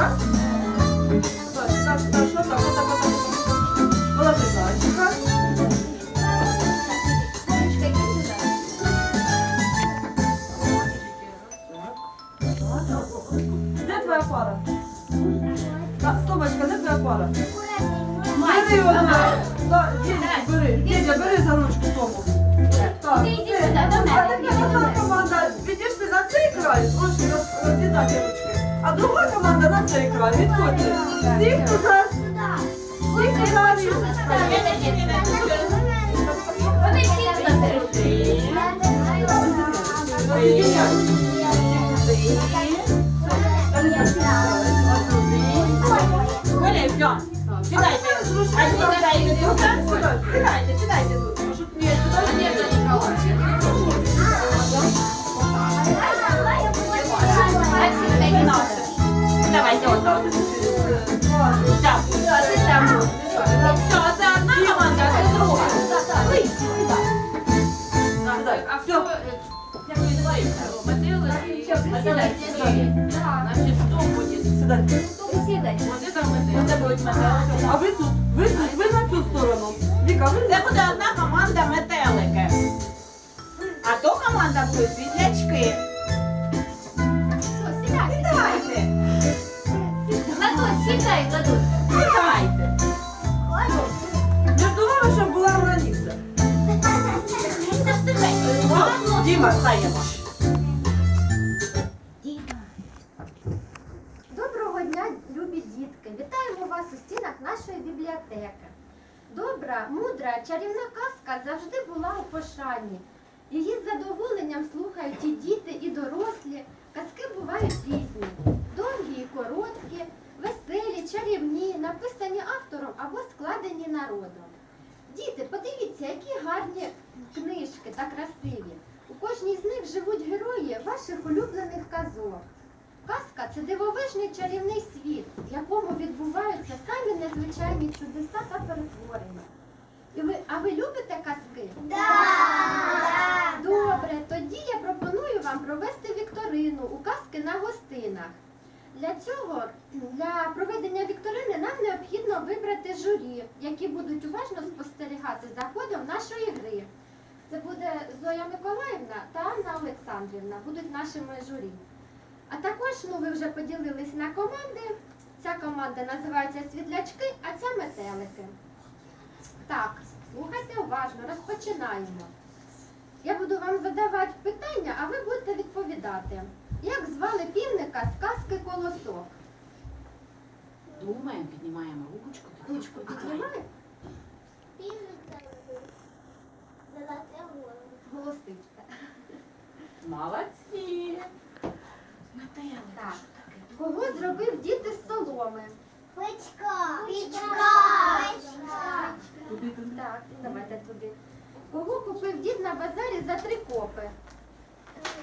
Що так, отак, отак, отак. Положи зайчика. Де твоя пара? Томочка, де твоя пара? Бери його. Бери. Дідя, бери за ручку Тому. Так, Ти. А ні, сідайте тут. Сідайте, сідайте тут. Може, ні, туди? Метелики. Значить, хто буде? Сідайте. Вони там метелики. Це будуть метелики. А ви тут, ви тут, ви на цю сторону. Віка, ви Це буде одна команда метелики. А то команда буде світлячки. Сідайте. Сідайте. була. Діма, Стаємо. Чарівна казка завжди була у пошанні. Її з задоволенням слухають і діти, і дорослі. Казки бувають різні: довгі і короткі, веселі, чарівні, написані автором або складені народом. Діти, подивіться, які гарні книжки та красиві. У кожній з них живуть герої ваших улюблених казок. Казка це дивовижний чарівний світ, в якому відбуваються самі незвичайні чудеса та перетворення. І ви, а ви любите казки? Добре, тоді я пропоную вам провести вікторину у казки на гостинах. Для цього, для проведення вікторини нам необхідно вибрати журі, які будуть уважно спостерігати за ходом нашої гри. Це буде Зоя Миколаївна та Анна Олександрівна, будуть нашими журі. А також ну, ви вже поділились на команди. Ця команда називається Світлячки, а ця метелики. Так, слухайте уважно, розпочинаємо. Я буду вам задавати питання, а ви будете відповідати. Як звали півника з казки колосок? Думаємо, піднімаємо ручку. Ручку піднімає? Голосистка. Молодці. Так. Кого зробив дід із соломи? Туди, туди. Так, давайте туди. Кого купив дід на базарі за три копи?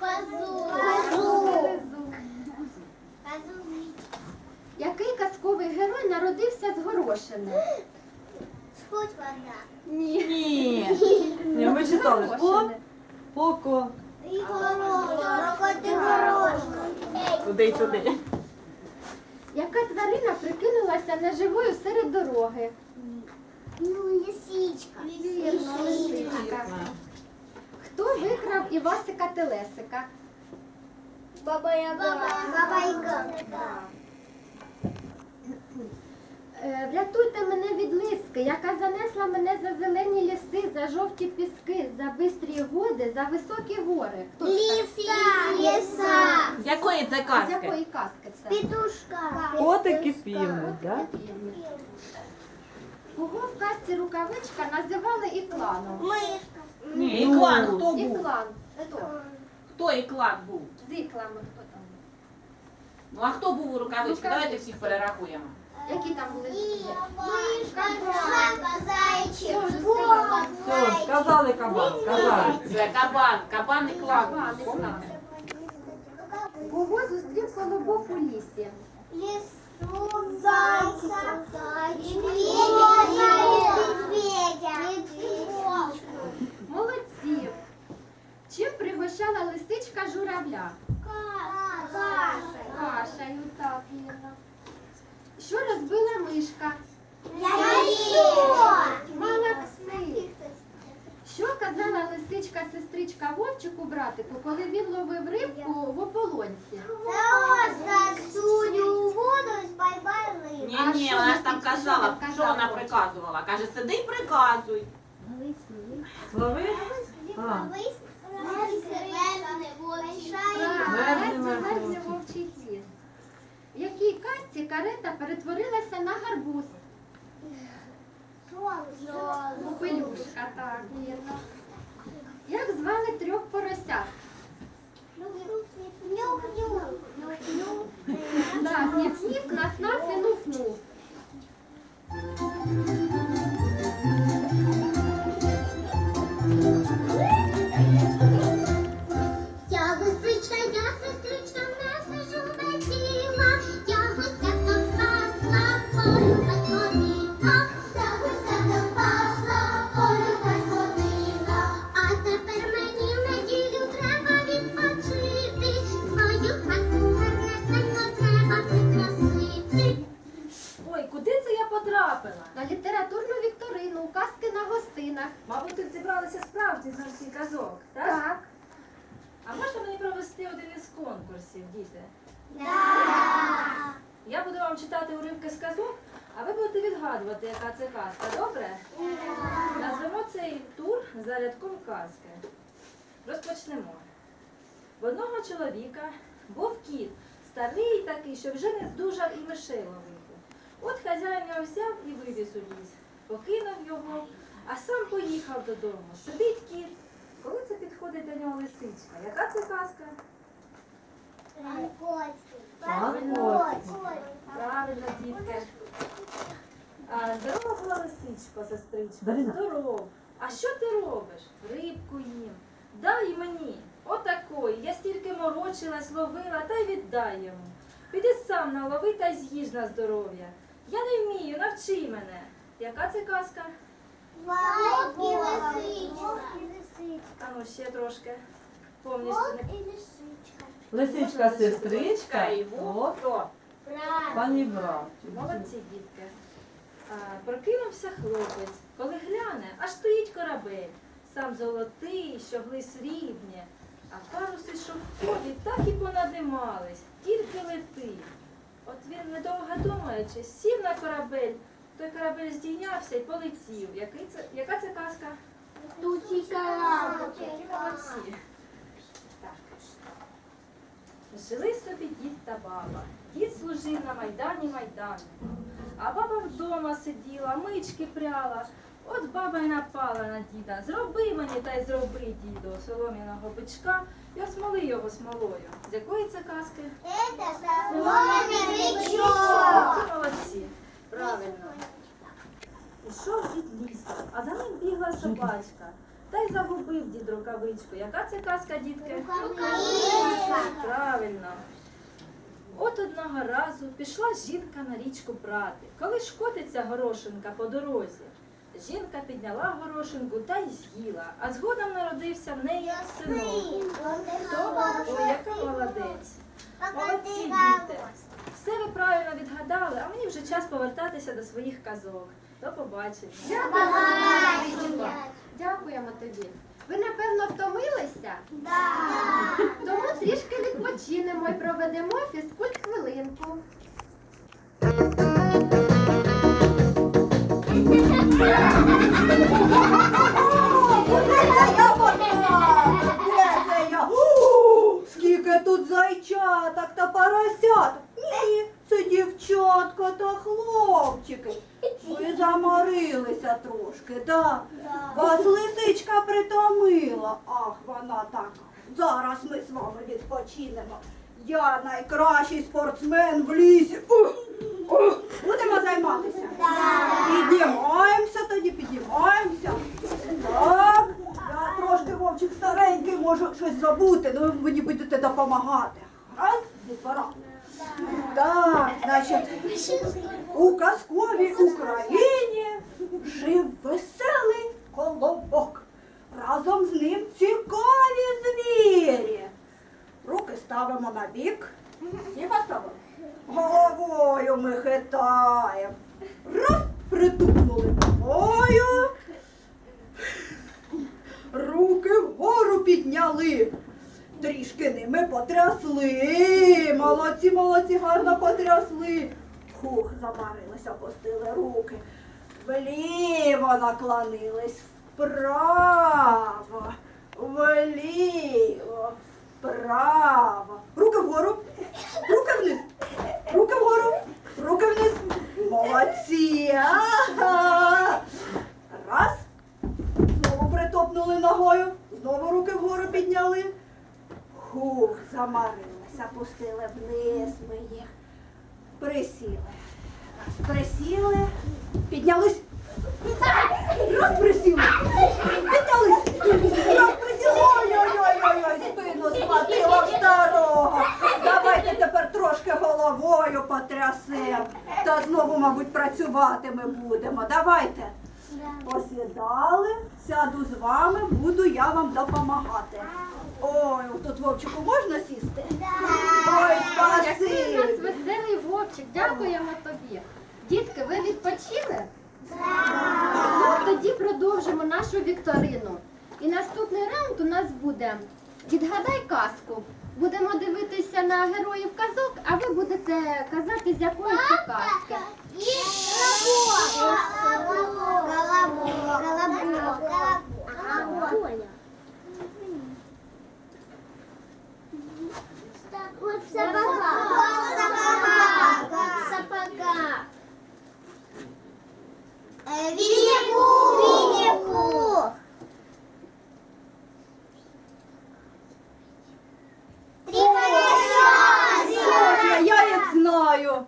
Козу. Який казковий герой народився з горошини? Ні. Ні. Ні, ми читали. По, Горошини. поко. Туди й туди. Яка тварина прикинулася неживою серед дороги? Вірно, лисичка. Хто виграв Івасика Телесика? Е, Врятуйте мене від лиски, яка занесла мене за зелені ліси, за жовті піски, за бистрі води, за високі гори. Хто це? З якої це З казки? якої казки це? Петушка. Котик і півник, От да? Кого в казці рукавичка називали ікланом? Мишка. Ні. Іклан, хто був? Іклан. Хто? Хто іклан був? З іклами хто там? Ну а хто був у рукавичці? Давайте всіх перерахуємо. Які там були? Мишка, жаба, зайчик, Все, сказали кабан, сказали. Це кабан, кабан іклан. Помните? Кого зустрів колобок у лісі? Медведя. Молодці. Чим пригощала лисичка журавля? Каша. Кашею, так, вірно. робила мишка? Молодці! Що казала лисичка сестричка Вовчику братику, коли він ловив рибку в ополонці? Ні, А ні, що вона ж там що казала, що казала? вона приказувала. Каже, сиди і приказуй. Лови. А. Вовчий хвіст. В якій казці карета перетворилася на гарбуз? Попелюшка, так, вірно. Як звали трьох поросят? Так, ніф-ніф, наф-наф потрапила? На літературну вікторину, у казки на гостинах. Мабуть, тут зібралися справді знавці казок, так? Так. А можна мені провести один із конкурсів, діти? Я буду вам читати уривки з казок, а ви будете відгадувати, яка це казка, добре? Назвемо цей тур за рядком казки. Розпочнемо. В одного чоловіка був кіт, старий такий, що вже не здужав і мишей ловити. От хазяїн його взяв і вивіз у ліс, покинув його, а сам поїхав додому. Сидить кіт. Коли це підходить до нього лисичка? Яка це казка? Правильно, дітки. А, здорова була лисичка, сестричка. Дарина. Здоров. А що ти робиш? Рибку їм. Дай мені. Отакої. Я стільки морочилась, ловила, та й віддай йому. Піди сам налови та й з'їж на здоров'я. Я не вмію, навчи мене. Яка це казка? А ну ще трошки. Повністю не Лисичка, сестричка. і О, пані брат. Молодці, дітки. А, прокинувся хлопець, коли гляне, аж стоїть корабель. Сам золотий, щогли срібні, а паруси шовкові так і понадимались, тільки летить. От він, недовго думаючи, сів на корабель, той корабель здійнявся і полетів. Який це, яка це казка? Які молодці. Так. Жили собі дід та баба. Дід служив на майдані майдану. А баба вдома сиділа, мички пряла. От баба й напала на діда. Зроби мені та й зроби, діду, солом'яного бичка і осмоли його смолою. З якої це казки? Які молодці. Правильно. Ішов дід лісом, а за ним бігла собачка. Та й загубив дід рукавичку. Яка це казка, дітки? Правильно. От одного разу пішла жінка на річку брати. Коли ж котиться горошинка по дорозі. Жінка підняла горошинку та й з'їла, а згодом народився в неї синок. Хто? Ой, яка молодець. Молодці діти. Все ви правильно відгадали, а мені вже час повертатися до своїх казок. До побачення. Дякуємо тобі. Ви, напевно, втомилися? Тому трішки відпочинемо і проведемо фізкульт хвилинку. Скільки тут зайчаток та поросят? Ні, це дівчатка та хлопчики. Ви заморилися трошки, да? Вас лисичка притомила. Ах, вона така. Зараз ми з вами відпочинемо. Я найкращий спортсмен в лісі. Ух, ух. Будемо займатися? Піднімаємося тоді, піднімаємося. Так, я трошки вовчик старенький, можу щось забути, але ви мені будете допомагати. Раз, пора. Так, значить, у казковій Україні жив веселий колобок. Разом з ним цікаві звірі. Руки ставимо на бік. І поставимо. Головою ми хитаємо. Раз, притупнули ногою. Руки вгору підняли. Трішки ними потрясли. Молодці, молодці, гарно потрясли. Хух, замарилися, опустили руки. Вліво наклонились, вправо, вліво, вправо. Руки вгору, руки вниз, руки вгору, руки вниз. Молодці. Ага. Раз. Знову притопнули ногою, знову руки вгору підняли. Хух, замарилися, пустили вниз ми їх. Присіли. Раз, присіли, піднялись. Раз присіли. Піднялись. Раз присіли. Ой-ой-ой-ой-ой, спину схватила старого. Давайте тепер трошки головою потрясемо. Та знову, мабуть, працювати ми будемо. Давайте. Посідали, сяду з вами, буду я вам допомагати. Ой, тут Вовчику можна сісти? Ой, Який у нас спасибі. веселий вовчик, дякуємо тобі. Дітки, ви відпочили? Ну, тоді продовжимо нашу вікторину. І наступний раунд у нас буде Відгадай казку. Будемо дивитися на героїв казок, а ви будете казати, з якої це казки. Сапога. Винни-Пух. Винни-Пух. Три Софія, я їх знаю.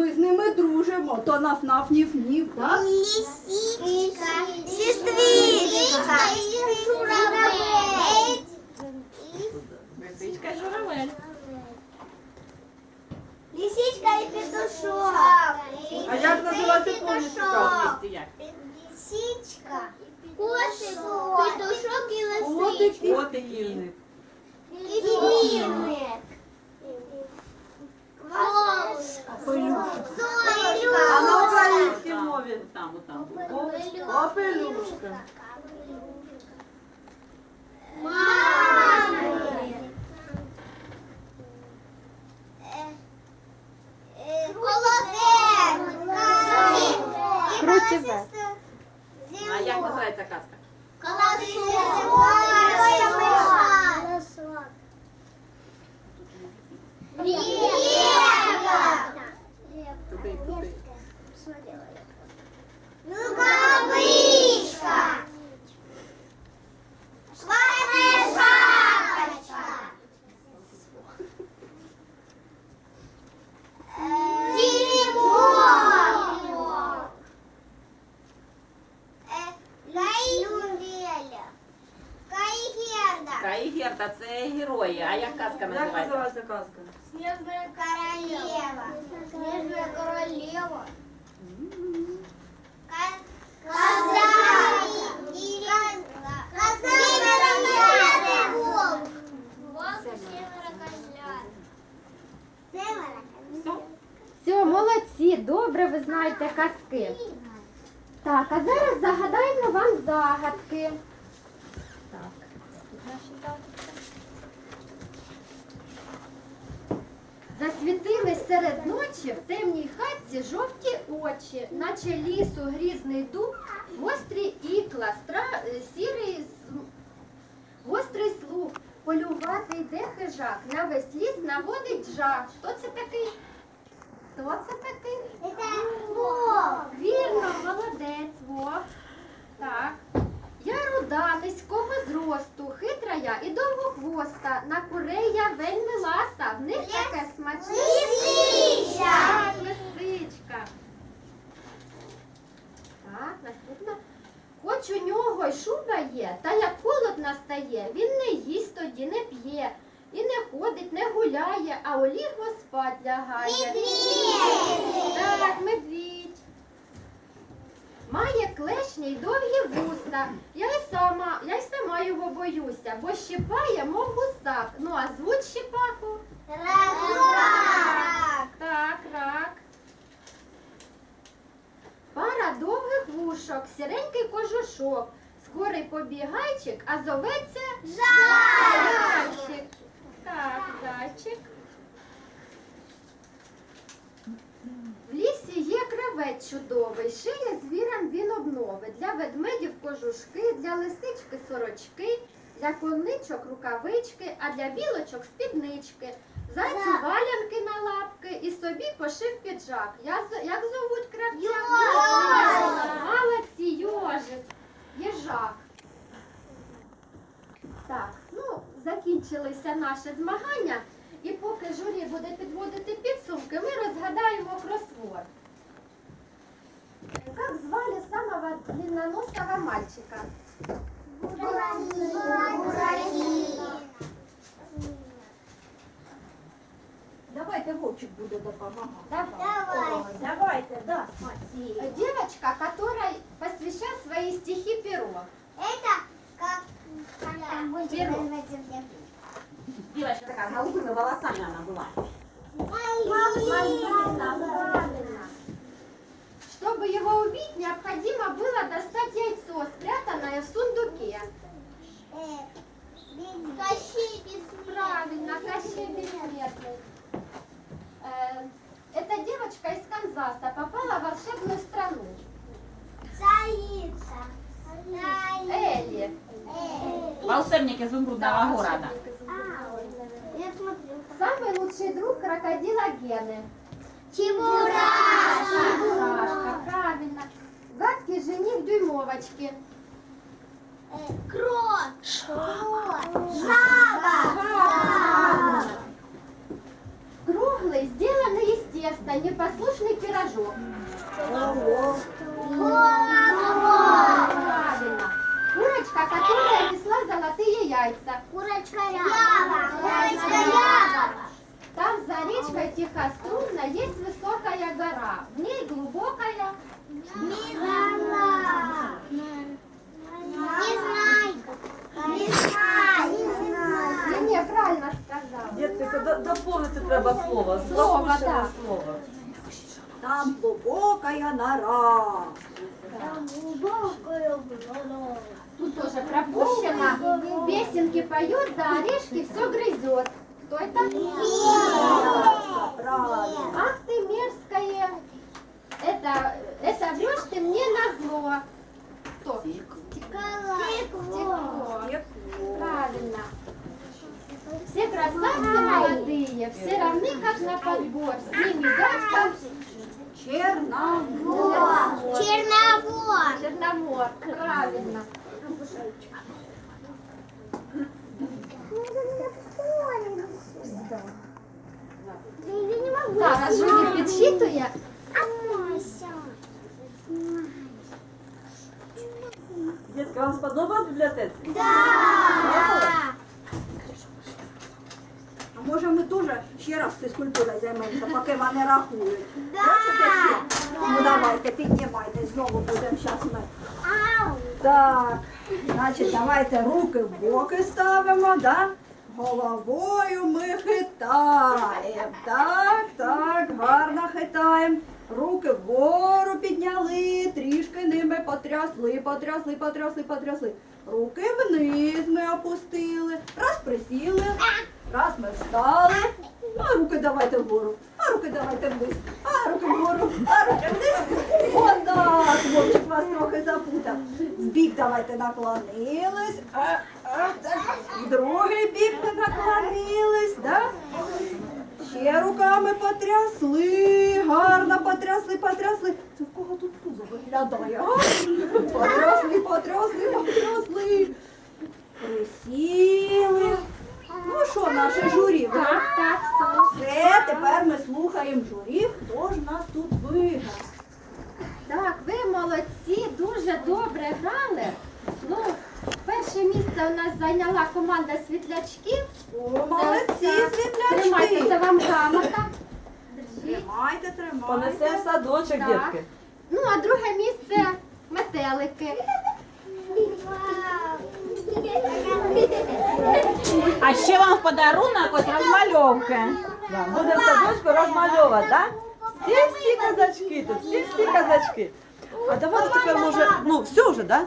Ми з ними дружимо. То наф наф ніф ніф, так? Лисичка, сестричка, журавель. Лисичка і журавель. Лисичка і петушок. А як називається повністю? Місті як? Лисичка, кошик, петушок і лисичка. Котики. І півник. Волк. А на українській мові? Там, отам. Попелюшка. Мамонт. Колосенко. Крутівець. А як називається казка? Колосенко. Река. Туди, туди. Рукавичка. Швайная а зараз загадаємо вам загадки. Так. наші загадки. Засвітились серед ночі в темній хатці жовті очі, наче лісу грізний дуб, гострі ікла, стра... е, сірий гострий слух, полювати йде хижак, на весь ліс наводить жах. Хто це такий? Хто це такий? Волк. Вірно, молодець, Вов. Так. Я руда, низького зросту, хитра я і довгохвоста. На курей я вельми ласа, Не гуляє, а олігво спать лягає. Медвідь! Так, медвідь. Має клешні й довгі вуста. Я й сама я й сама його боюся, бо щипає, мов гусак. Ну а звуть щипаку? Рак! Так, рак. Пара довгих вушок, сіренький кожушок. Скорий побігайчик, а зоветься жальчик. Так, зайчик. В лісі є кравець чудовий, шиє звірам він обнови. Для ведмедів кожушки, для лисички сорочки, для коничок рукавички, а для білочок спіднички. Зайцю валянки на лапки і собі пошив піджак. Я, як зовуть кравця? Молодці, йожик, їжак. Так, закінчилися наші змагання. І поки журі буде підводити підсумки, ми розгадаємо кросворд. Как звали самого длинноносого мальчика? Давайте Вовчик буде допомагати. Давай. Давайте, да, Масі. Э, Девочка, которой посвящал свои стихи перо. Это как там будет Перо. Дівчинка така, з голубими волосами вона була. Правильно. Чтобы его убить, необходимо было достать яйцо, Изумрудного города. Смотрю. Самый лучший друг крокодила Гены. Чебурашка. Чебурашка, правильно. Гадкий жених дюймовочки. Крот. Крот. Жаба. Круглый, сделанный из теста, непослушный пирожок. Правильно. Курочка, которая несла золотые яйца. Курочка Ява. Курочка Ява. Там за речкой тихо-струнно есть высокая гора. В ней глубокая. Мигала. Не знаю. Не знаю. Не знаю. Не, не, правильно сказала. Дітки, доповнити треба слово. Слово, так. слово. Там глибокая нора. Тут тоже пропущено. Песенки поет, да орешки все грызет. Кто это? Правильно. Ах ты мерзкая. Это, это врешь ты мне на зло. Кто? Стекло. Правильно. Все красавцы молодые, все равны, как на подбор. С ними дядька Черногор. Черновод. Черномор. Правильно. Зараз журі підсчитує. Дітки, вам сподобалось в бібліотеці? Да. А може ми теж ще раз фізкультурою займемося, поки вони рахують? Бачите? Ну давайте, піднімайтесь, знову будемо зараз ми. Ау. Так, значить, давайте руки в боки ставимо, да? Головою ми хитаємо. Так, так, гарно хитаємо. Руки вгору підняли, трішки ними потрясли, потрясли, потрясли, потрясли. Руки вниз ми опустили. Раз присіли, раз ми встали. А руки давайте вгору, а руки давайте вниз, а руки вгору, а руки вниз. Отак, Вовчик вас трохи запутав. В бік давайте наклонились, так. В другий бік ми наклонились, да? Ще руками потрясли, гарно потрясли, потрясли. Це в кого тут пузо виглядає? а? Потрясли, потрясли, потрясли. Присіли. Ну що, наше журі? ви Так, так, все. все, тепер ми слухаємо журі, хто ж нас тут виграв. Так, ви молодці, дуже добре грали. Ну, перше місце у нас зайняла команда світлячків. О, молодці, Тримайте, це вам грамота. Держіть. Тримайте, тримайте. Понесемо в садочок, Так. дітки. Ну, а друге місце метелики. А ще вам в подарунок ось розмальовки. Буде в садочку розмальовувати, так? Всі всі казачки тут, всі всі казачки. А давайте тепер може, ну все вже, да?